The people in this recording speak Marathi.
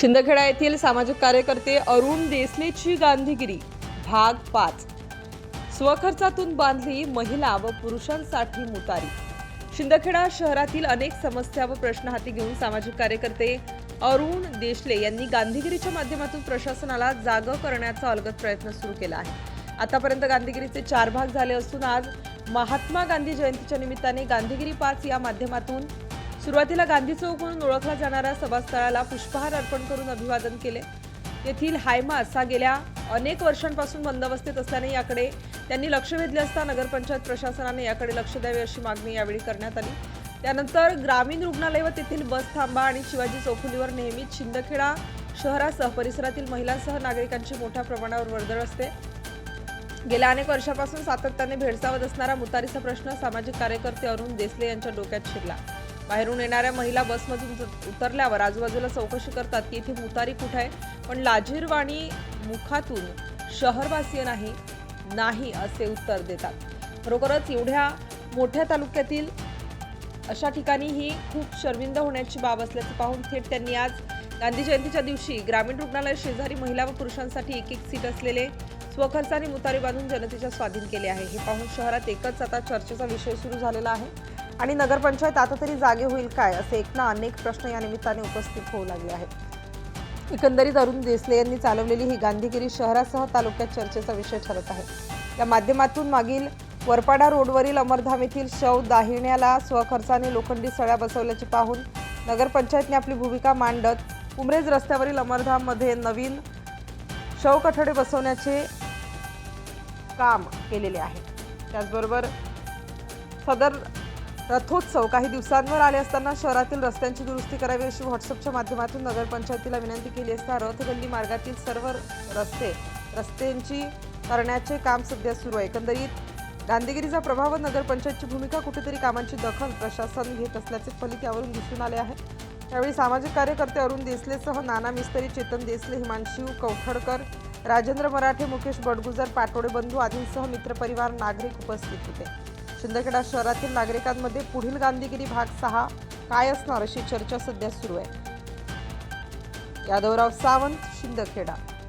शिंदखेडा येथील सामाजिक कार्यकर्ते अरुण देसलेची गांधीगिरी भाग पाच. स्वखर्चातून बांधली महिला व पुरुषांसाठी मुतारी. शिंदखेडा शहरातील अनेक समस्या व प्रश्न हाती घेऊन सामाजिक कार्यकर्ते अरुण देशले यांनी गांधीगिरीच्या माध्यमातून प्रशासनाला जागं करण्याचा अलगद प्रयत्न सुरू केला आहे. आतापर्यंत गांधीगिरीचे चार भाग झाले असून आज महात्मा गांधी जयंतीच्या निमित्ताने गांधीगिरी पाच या माध्यमातून सुरुवातीला गांधी चौक म्हणून ओळखला जाणाऱ्या सभास्थळाला पुष्पहार अर्पण करून अभिवादन केले. येथील हायमास हा गेल्या अनेक वर्षांपासून बंदोबस्तीत असल्याने याकडे त्यांनी लक्ष वेधले असता नगरपंचायत प्रशासनाने याकडे लक्ष द्यावे अशी मागणी यावेळी करण्यात आली. त्यानंतर ग्रामीण रुग्णालय व तेथील बस थांबा आणि शिवाजी चौफुलीवर नेहमीच शिंदखेडा शहरासह परिसरातील महिलांसह नागरिकांची मोठ्या प्रमाणावर वर्दळ असते. गेल्या अनेक वर्षापासून सातत्याने भेडसावत असणारा मुतारीचा प्रश्न सामाजिक कार्यकर्ते अरुण देसले यांच्या डोक्यात शिरला. बाहेरून येणाऱ्या महिला बसमधून उतरल्यावर आजूबाजूला चौकशी करतात की इथे मुतारी कुठे आहे. पण लाजीरवाणी मुखातून शहरवासीय नाही नाही असे उत्तर देतात. खरोखरच एवढ्या मोठ्या तालुक्यातील अशा ठिकाणी ही खूप शर्मिंद होण्याची बाब असल्याचं पाहून थेट त्यांनी आज गांधी जयंतीच्या दिवशी ग्रामीण रुग्णालय शेजारी महिला व पुरुषांसाठी एक एक सीट असलेले स्वखर्चाने मुतारी बांधून जनतेच्या स्वाधीन केले आहे. हे पाहून शहरात एकच आता चर्चेचा विषय सुरू झालेला आहे. आणि नगरपंचायत आता तरी जागे होईल काय असे एक ना अनेक प्रश्न या निमित्ताने उपस्थित होऊ लागले आहेत. एकंदरीत अरुण देसले यांनी चालवलेली ही गांधीगिरी शहरासह तालुक्यात चर्चेचा विषय ठरत आहे. या माध्यमातून मागील वरपाडा रोडवरील अमरधाम येथील शव दाहिण्याला स्वखर्चाने लोखंडी सळ्या बसवल्याचे पाहून नगरपंचायतने आपली भूमिका मांडत उमरेज रस्त्यावरील अमरधाममध्ये नवीन शवकठडे बसवण्याचे काम केलेले आहे. त्याचबरोबर सदर रथोत्सव काही दिवसांवर आले असताना शहरातील रस्त्यांची दुरुस्ती करावी अशी व्हॉट्सअपच्या माध्यमातून नगरपंचायतीला विनंती केली असता रथगल्ली मार्गातील सर्व रस्ते रस्त्यांची करण्याचे काम सध्या सुरू आहे. एकंदरीत गांधीगिरीचा प्रभाव व नगरपंचायतची भूमिका कुठेतरी कामांची दखल प्रशासन घेत असल्याचे फलित यावरून दिसून आले आहे. त्यावेळी सामाजिक कार्यकर्ते अरुण देसलेसह नाना मिस्तरी चेतन देसले हिमांशू कौठडकर राजेंद्र मराठे मुकेश बडगुजर पाटोडे बंधू आदींसह मित्रपरिवार नागरिक उपस्थित होते. शिंदखेडा शहरातील नागरिकांमध्ये पुढील गांधीगिरी भाग सहा काय असणार अशी चर्चा सध्या सुरू आहे. यादवराव सावंत शिंदखेडा